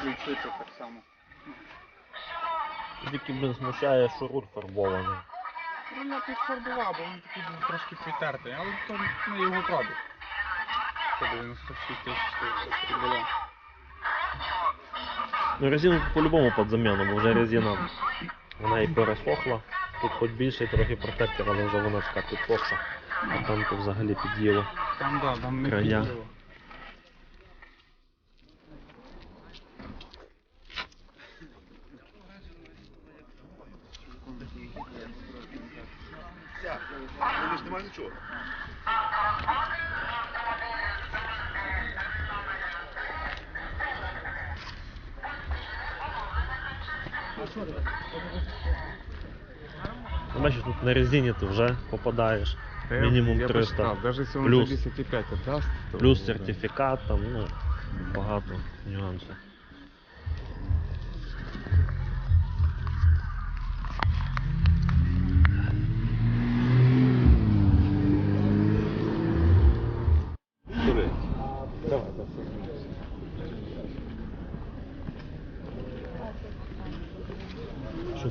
включити так само. Тільки блин смущає, що руль фарбований. Ну, я підфарбував, бо він такий був трошки притертий, але то не його пробіг. 196 тисяч було. Ну резину по-любому під заміну, бо вже резина вона і пересохла. Тут хоч більше трохи протектор, але вже вона така підсохша. А там то взагалі під'їло. Там, да, там не Края. підлило. немає нічого. Ну, Бачиш, тут на резині ти вже попадаєш. Да я- Мінімум я 300. посчитал, Даже если он Плюс. за 10,5 отдаст, то... Плюс да. сертифікат, там, ну, багато нюансів.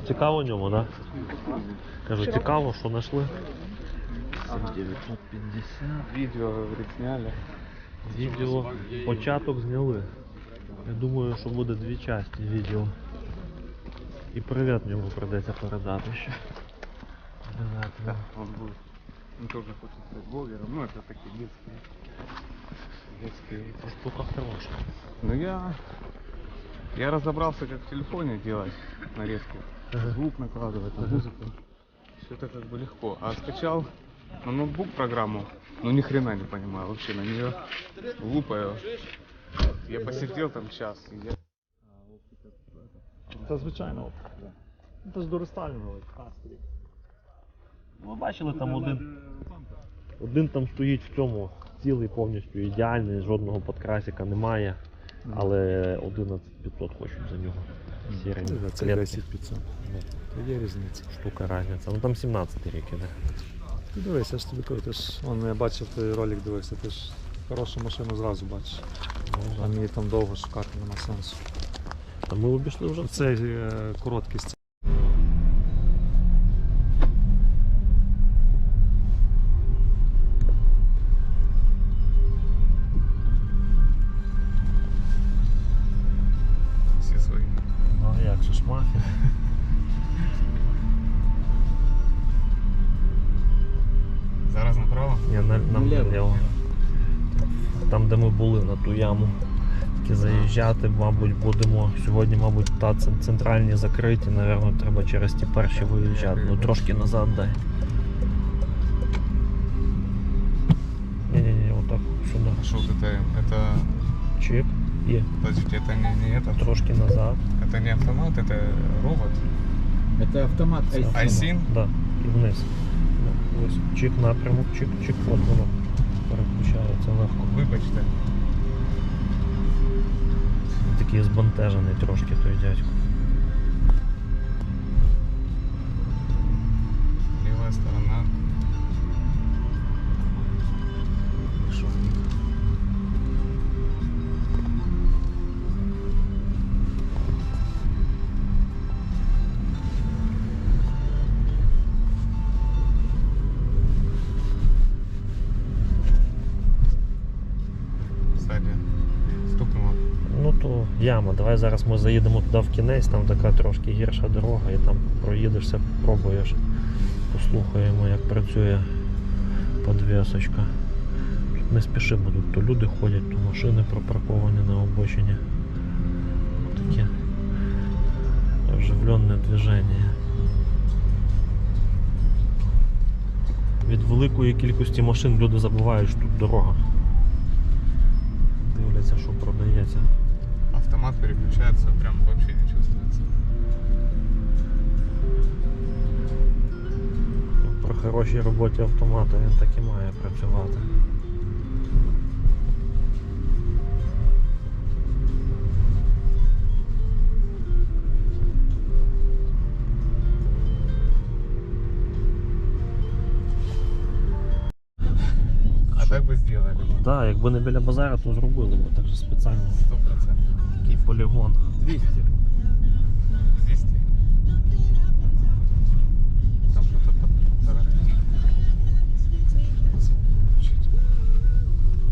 цікаво в ньому, так? Да? Кажу, цікаво, що знайшли. 950. Видео, говорит, сняли. Відео початок зняли. Я думаю, що буде дві частини відео. І привіт йому придеться передати ще. Привіт, Да, ну. он будет. Он тоже хочет стать блогером. Ну, это такие детские. Детские. Ця штука хороша. Ну, я... Я разобрался, как в телефоне делать нарезки. Ага. Звук накладывать, там, музыку. Все это как бы легко. А скачал на ноутбук программу, ну ни хрена не понимаю вообще на нее. Лупаю. Я посидел там час. И я... Це звичайно. Це ж до рестайлінговий кастрі. Ви бачили там один. Один там стоїть в цьому цілий повністю ідеальний, жодного подкрасика немає. Але 11500 хочуть за нього. Сірий. Це клетки. 10 500. То є різниця. Штука разниця. Ну там 17 рік іде. Ти дивись, я ж тобі кажу, ти ж, он, я бачив той ролик дивився, ти ж хорошу машину зразу бачиш. А мені там довго шукати нема сенсу. Та ми обійшли вже це. Короткий ту яму. Тільки заїжджати, мабуть, будемо. Сьогодні, мабуть, та цен- центральні закриті, напевно, треба через ті перші виїжджати. Ну трошки назад дай. Ні-ні-ні, отак сюди. А что вот это? Это... Чик. Є. Подождите, это не, не это? Трошки назад. Это не автомат, это робот. Це автомат Це автомат. Айсін? Да. І вниз. Да. Ось чик напрямок, чик, чик, от воно переключається легко. Вибачте. Такий збентежений трошки той дядько. Яма. Давай зараз ми заїдемо туди в кінець, там така трошки гірша дорога, і там проїдешся, пробуєш, послухаємо, як працює подвісочка. Не спіши, бо тут то люди ходять, то машини пропарковані на обочині. Таке оживленне движення. Від великої кількості машин люди забувають, що тут дорога. Дивляться, що продається автомат переключается, прям вообще не чувствуется. про хорошій роботі автомата він так і має працювати. Так би сделали Так, якби не біля базара то зробили б так же спеціально. 100% і полігон. 200. 200. Там що-то там.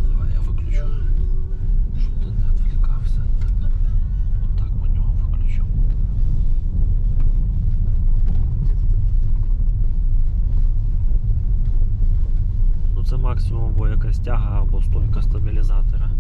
Давай я выключу Щоб ти не вот так у нього выключу Ну це максимум, бо якась тяга або стойка стабілізатора.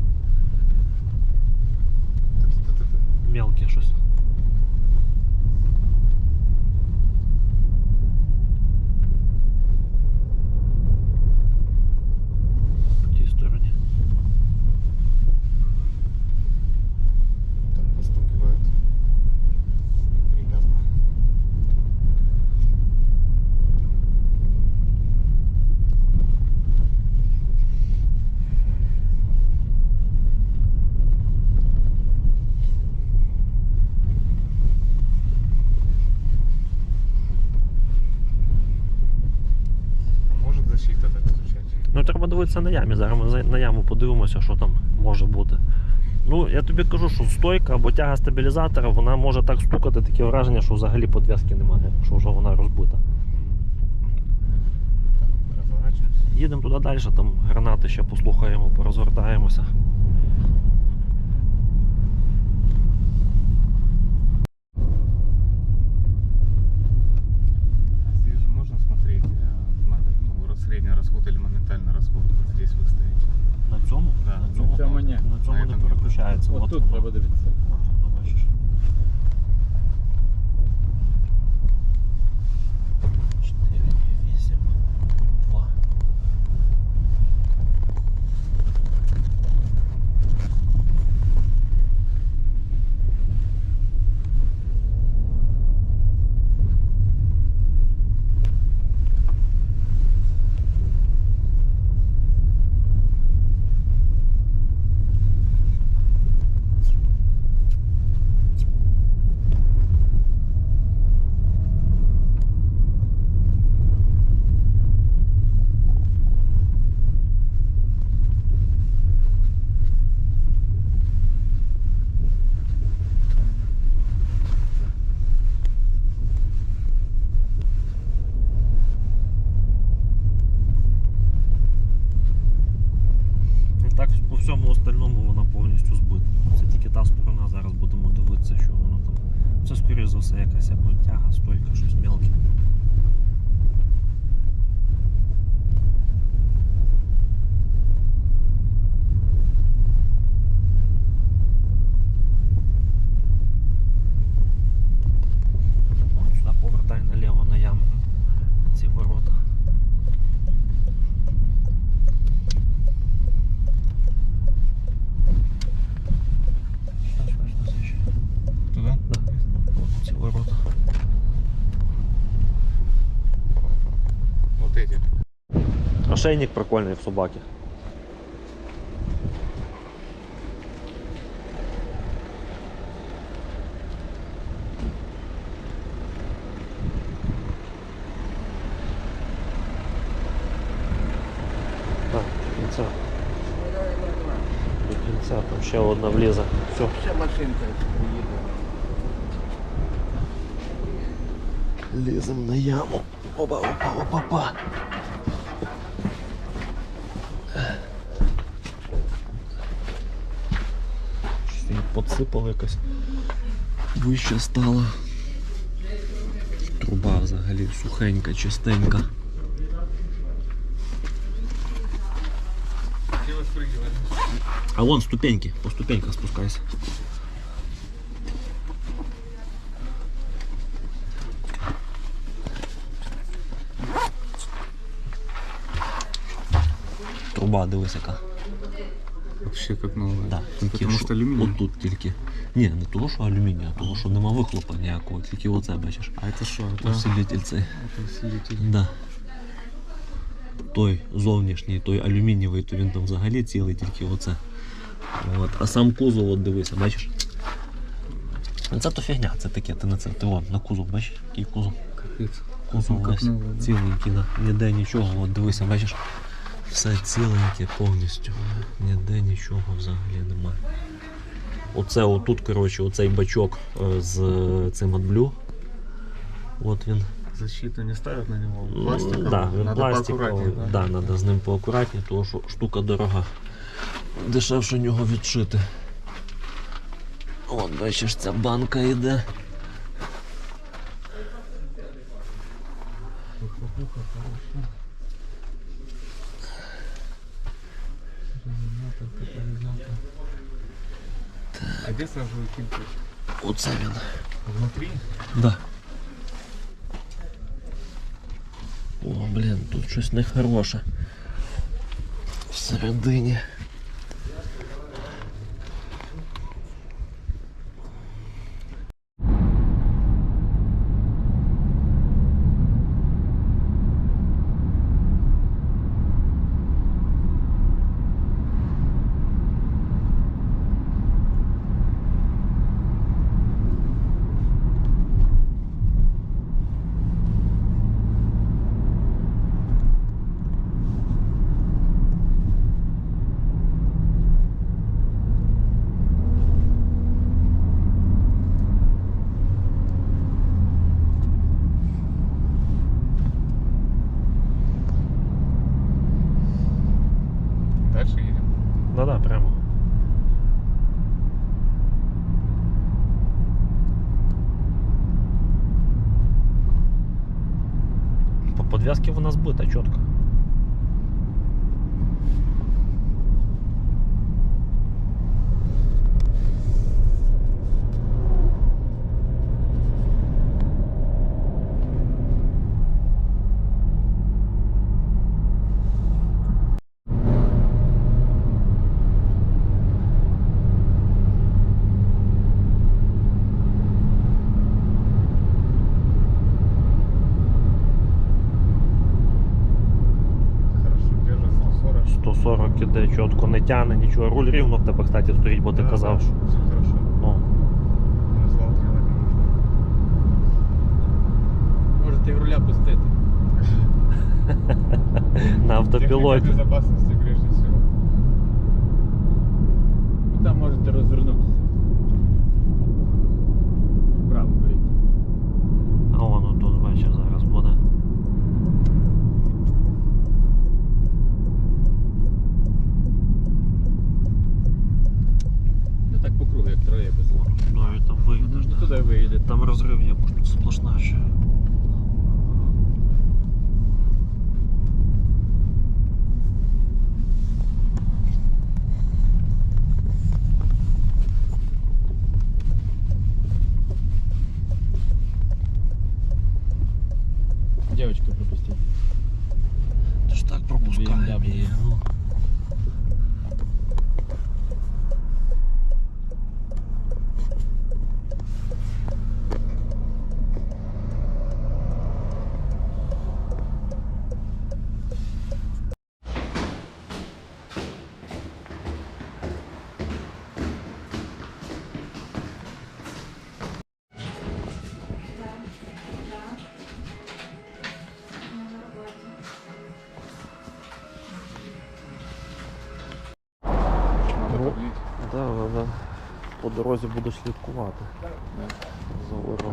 Треба дивитися на ямі. Зараз ми на яму подивимося, що там може бути. Ну, я тобі кажу, що стойка або тяга стабілізатора, вона може так стукати, таке враження, що взагалі подв'язки немає, що вже вона розбита. Їдемо туди далі, там гранати ще послухаємо, порозгортаємося. На цьому не переключається. От тут треба дивитися. От бачиш. Всьому остальному вона повністю збита. Це тільки та сторона, зараз будемо дивитися, що воно там. Це скоріше за все якась або тяга, стойка, щось мелке. Ошейник прикольний в собаки. Так, до кінця. До кінця там ще одна влізе. Все. Ще машинка приїде. Лізем на яму. Опа, опа, опа, опа. Щось її подсипало якось. Вище стало. Труба взагалі сухенька, чистенька. Где вы спрыгивали? А вон ступеньки, по ступеньках спускайся. Труба, дивись яка. Вообще как новое. Да, тільки Потому что алюминий. Отут тільки. Ні, не того, що алюміній, а того, що нема вихлопа ніякого, тільки оце бачиш. А это что? Это, Усилитель цей. это усилитель. Да. Той зовнішній, той алюмінієвий, то він там взагалі цілий, тільки оце. От. А сам кузов, от дивися, бачиш? Це то фігня, це таке, ти на це. Ти вон, на кузов, бачиш, який кузов. Капец. Кузов Как весь новый, да? ціленький, да. ніде нічого, от дивися, бачиш. Все ціленьке повністю. Ніде нічого взагалі немає. Оце отут, коротше, оцей бачок е, з цим AdBlue. От він. Защиту не ставят на него? Ну, Пластиковый? Да, він Надо пластиковий. поаккуратнее, Да, треба з ним поакуратніше, тому що штука дорога. Дешевше нього відшити. От, бачиш, ця банка йде. Оце він. Внутри? Да. О, блін, тут щось нехороше. Всередині. По у вона збита чітко. Хорошо, держит 140. 140 іде чітко, не тягне нічого. Руль рівно в тебе, кстати, стоїть, бо ти Да, казав. що- всё хорошо. Ну, Може ти руля пустити. на автопілоті. Безопасности прежде всего. Там можете розвернутися. Вправо беріть. А воно тут, бачиш, зараз буде. Ну так по кругу, як тролейбус. Ну і там виїдеш. Ну, туди виїде. Там розрив є, бо ж тут сплошна ще. Дівчинку пропустить. Ты ж так пропускай. Її. Дорозі буду слідкувати.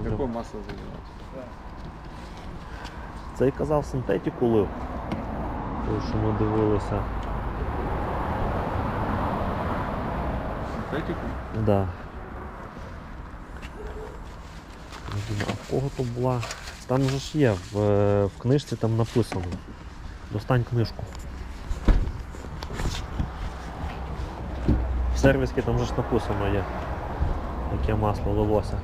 За какое масло заливать? Цей казав синтетику лив. Той, що ми дивилися. Синтетику? Да. Не знаю, А в кого то була? Там же ж є, в, е, в книжці там написано. Достань книжку. В сервісі там же ж написано є, яке масло лилося.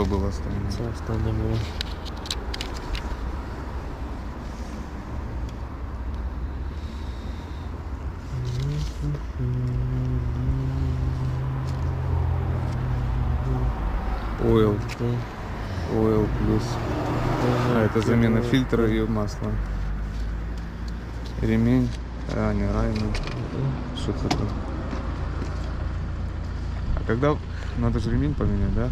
что было остальное? Все остальное было. Oil. Oil плюс. А, это замена фильтра и масла. Ремень. А, не, райна. Что такое? А когда надо же ремень поменять, да?